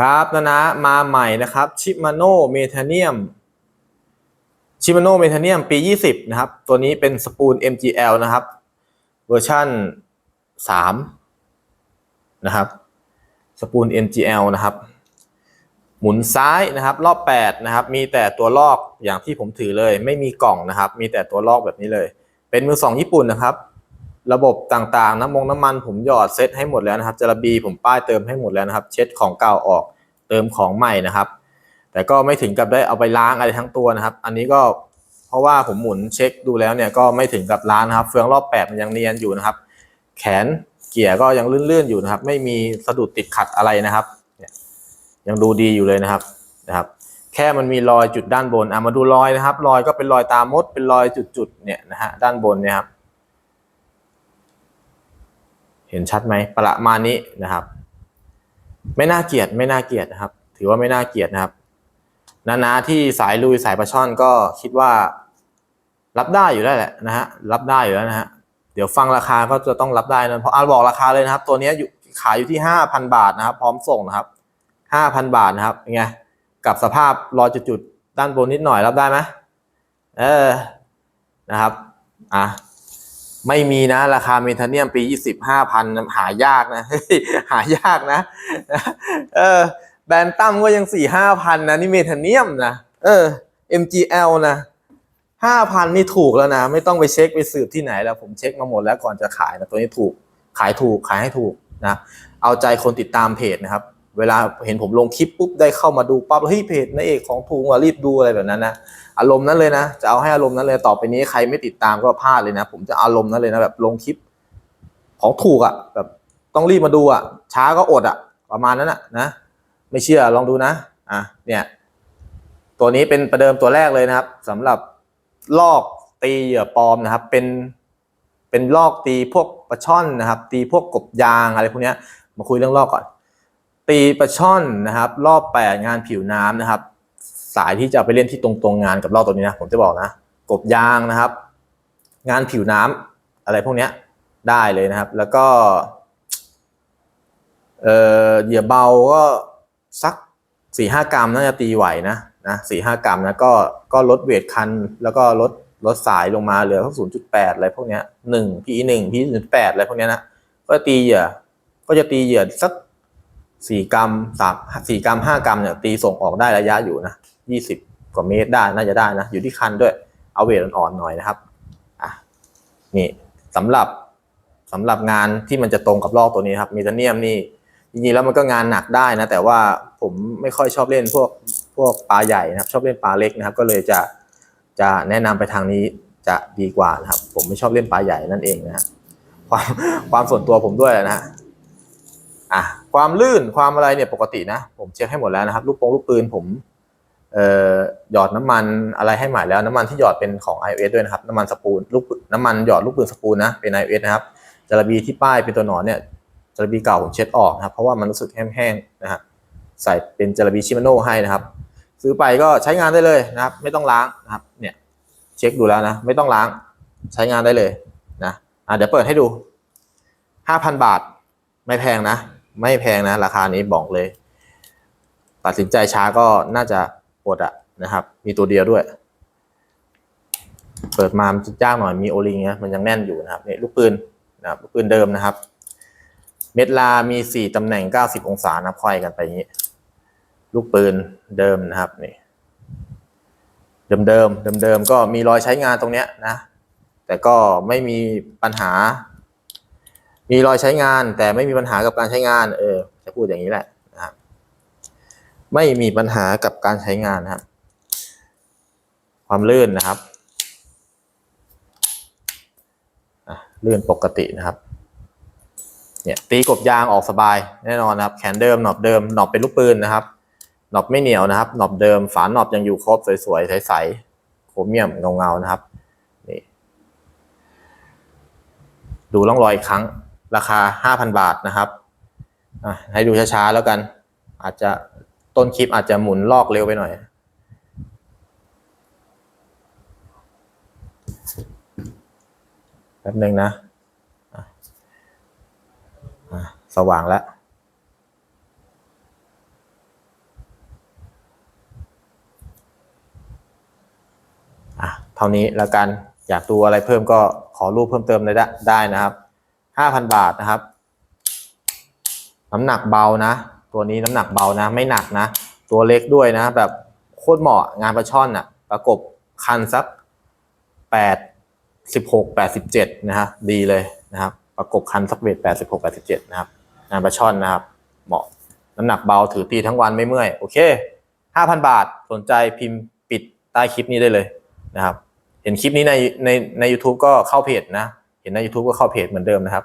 ครับนะนะมาใหม่นะครับชิมาโนเมทาเนียมชิมาโนเมทาเนียมปี 20 นะครับ ตัวนี้เป็นสปูล MGL นะครับ เวอร์ชัน3 นะครับ สปูล MGL นะครับ หมุนซ้ายนะครับ รอบ 8 นะครับ มีแต่ตัวลอกอย่างที่ผมถือเลย ไม่มีกล่องนะครับ มีแต่ตัวลอกแบบนี้เลย เป็นมือสองญี่ปุ่นนะครับ ระบบต่างๆ น้ำมงน้ำมันผมหยอดเซตให้หมดแล้วนะครับจระบีผมป้ายเติมให้หมดแล้วนะครับ เช็ดของเก่าออกเติมของใหม่นะครับ แต่ก็ไม่ถึงกับได้เอาไปล้างอะไรทั้งตัวนะครับ อันนี้ก็เพราะว่าผมหมุนเช็คดูแล้วเนี่ยก็ไม่ถึงกับล้างนะครับ เฟืองรอบแปดมันยังเนียนอยู่นะครับ แขนเกียร์ก็ยังลื่นๆอยู่นะครับ ไม่มีสะดุดติดขัดอะไรนะครับเนี่ยยังดูดีอยู่เลยนะครับนะครับ แค่มันมีรอยจุดด้านบนอะมาดูรอยนะครับ รอยก็เป็นรอยตามมดเป็นรอยจุดๆเนี่ยนะฮะด้านบนเนี่ยครับ เห็นชัดไหมประมาณนี้นะครับ ไม่น่าเกลียดไม่น่าเกลียดนะครับ ถือว่าไม่น่าเกลียดนะครับนานาที่สายลุยสายปลาช่อนก็คิดว่า รับได้อยู่แล้วแหละนะฮะรับได้อยู่แล้วนะฮะเดี๋ยวฟังราคาก็จะต้องรับได้นะเพราะอาบอกราคาเลยนะครับ ตัวนี้อยู่ขายอยู่ที่ห้าพันบาทนะครับ พร้อมส่งนะครับห้าพันบาทนะครับเป็นไงกับสภาพรอยจุดๆด้านบนนิดหน่อยรับได้ไหมเออนะครับอะ ไม่มีนะ ราคาเมทาเนียมปียี่สิบห้าพันหายากนะ หายากนะ เออ แบรนด์ตั้มก็ยังสี่ห้าพันนะ นี่เมทาเนียมนะ เออ MGL นะห้าพันนี่ถูกแล้วนะ ไม่ต้องไปเช็คไปสืบที่ไหนแล้ว ผมเช็คมาหมดแล้วก่อนจะขายนะตัวนี้ถูก ขายถูกขายให้ถูกนะ เอาใจคนติดตามเพจนะครับ เวลาเห็นผมลงคลิปปุ๊บได้เข้ามาดูปั๊บเฮ้ยเพจนายเอกของถูกว่ะรีบดูอะไรแบบนั้นนะอารมณ์นั้นเลยนะ จะเอาให้อารมณ์นั้นเลยต่อไปนี้ใครไม่ติดตามก็พลาดเลยนะ ผมจะอารมณ์นั้นเลยนะแบบลงคลิป ของถูกอะ่ะ แบบต้องรีบมาดูอะ่ะ ช้าก็อดอะ่ะ ประมาณนั้นอะ่ะนะ ไม่เชื่อลองดูนะอะเนี่ย ตัวนี้เป็นประเดิมตัวแรกเลยนะครับสำหรับลอกตีเหยื่อปลอมนะครับ เป็นเป็นลอกตีพวกปลาช่อนนะครับ ตีพวกกบยางอะไรพวกเนี้ยมาคุยเรื่องลอกก่อน ตีปลาช่อนนะครับ รอบแปดงานผิวน้ำนะครับ สายที่จะไปเล่นที่ตรงตรงงานกับรอบตัวนี้นะผมจะบอกนะ กบยางนะครับ งานผิวน้ำอะไรพวกเนี้ยได้เลยนะครับ แล้วก็เอ่อเหยื่อเบาก็สักสี่ห้ากรัมน่าจะตีไหวนะนะสี่ห้ากรัมนะก็ก็ลดเวทคัน แล้วก็ลดลดสายลงมาเหลือสักศูนย์จุดแปดอะไรพวกเนี้ยหนึ่งพีหนึ่งพีศูนย์แปดอะไรพวกเนี้ยนะก็ตีเหยื่อก็จะตีเหยื่อสัก สี่กรัมสามสี่กรัมห้ากรัมเนี่ยตีส่งออกได้ระยะอยู่นะยี่สิบกว่าเมตรได้น่าจะได้นะ อยู่ที่คันด้วยเอาเวทอ่อนๆหน่อยนะครับอะนี่สำหรับสำหรับงานที่มันจะตรงกับลอกตัวนี้ครับมีเทเนียมนี่จริงๆแล้วมันก็งานหนักได้นะ แต่ว่าผมไม่ค่อยชอบเล่นพวกพวกปลาใหญ่นะครับ ชอบเล่นปลาเล็กนะครับ ก็เลยจะจะแนะนำไปทางนี้จะดีกว่านะครับ ผมไม่ชอบเล่นปลาใหญ่นั่นเองนะฮะความความส่วนตัวผมด้วยนะอะ ความลื่นความอะไรเนี่ยปกตินะ ผมเช็คให้หมดแล้วนะครับ ลูกปงลูกปืนผมเอ่อหยอดน้ำมันอะไรให้ใหม่แล้วน้ำมันที่หยอดเป็นของ iOS ด้วยนะครับ น้ำมันสปูนลูกน้ำมันหยอดลูกปืนสปูนนะเป็น iOS นะครับจระบีที่ป้ายเป็นตัวหนอนเนี่ยจระบีเก่าผมเช็ดออกนะครับ เพราะว่ามันรู้สึกแห้งๆนะฮะใส่เป็นจระบีชิมาโน่ให้นะครับ ซื้อไปก็ใช้งานได้เลยนะครับ ไม่ต้องล้างนะครับ เนี่ยเช็คดูแล้วนะ ไม่ต้องล้างใช้งานได้เลยนะอะเดี๋ยวเปิดให้ดูห้าพันบาทไม่แพงนะ ไม่แพงนะ ราคานี้บอกเลย ตัดสินใจช้าก็น่าจะอดอะนะครับ มีตัวเดียวด้วย เปิดมามจะยากหน่อยมีโอลิงนะมันยังแน่นอยู่นะครับนี่ลูกปืนนะครับลูกปืนเดิมนะครับ เม็ดลามีสี่ตำแหน่งเก้าสิบองศานะค่อยกันไปอย่างนี้ ลูกปืนเดิมนะครับนี่เดิมเดิมเดิมเดิมก็มีรอยใช้งานตรงเนี้ยนะ แต่ก็ไม่มีปัญหา มีรอยใช้งานแต่ไม่มีปัญหากับการใช้งาน เออ จะพูดอย่างนี้แหละนะครับไม่มีปัญหากับการใช้งานนะครับความลื่นนะครับลื่นปกตินะครับ เนี่ยตีกบยางออกสบายแน่นอนนะครับ แขนเดิมหนอบเดิมหนอบเป็นลูกปืนนะครับหนอบไม่เหนียวนะครับหนอบเดิม ฝาหนอบยังอยู่ครบสวยๆใสๆโครเมียมเงาๆนะครับนี่ดูร่องรอยอีกครั้ง ราคา 5,000 บาทนะครับให้ดูช้าๆแล้วกัน อาจจะต้นคลิปอาจจะหมุนลอกเร็วไปหน่อย แป๊บหนึ่งนะสว่างแล้วเท่านี้แล้วกัน อยากดูอะไรเพิ่มก็ขอรูปเพิ่มเติมได้ได้นะครับ ห้าพันบาทนะครับ น้ำหนักเบานะ ตัวนี้น้ำหนักเบานะ ไม่หนักนะ ตัวเล็กด้วยนะ แบบโคตรเหมาะงานปลาช่อนอะ ประกบคันสักแปดสิบหกแปดสิบเจ็ดนะฮะดีเลยนะครับ ประกบคันสักเวทแปดสิบหกแปดสิบเจ็ดนะครับ งานปลาช่อนนะครับ เหมาะน้ำหนักเบาถือตีทั้งวันไม่เมื่อย โอเคห้าพันบาทสนใจพิมพ์ปิดใต้คลิปนี้ได้เลยนะครับ เห็นคลิปนี้ในในใน u t u b e ก็เข้าเพจนะ เห็นใน YouTube ก็เข้าเพจเหมือนเดิมนะครับ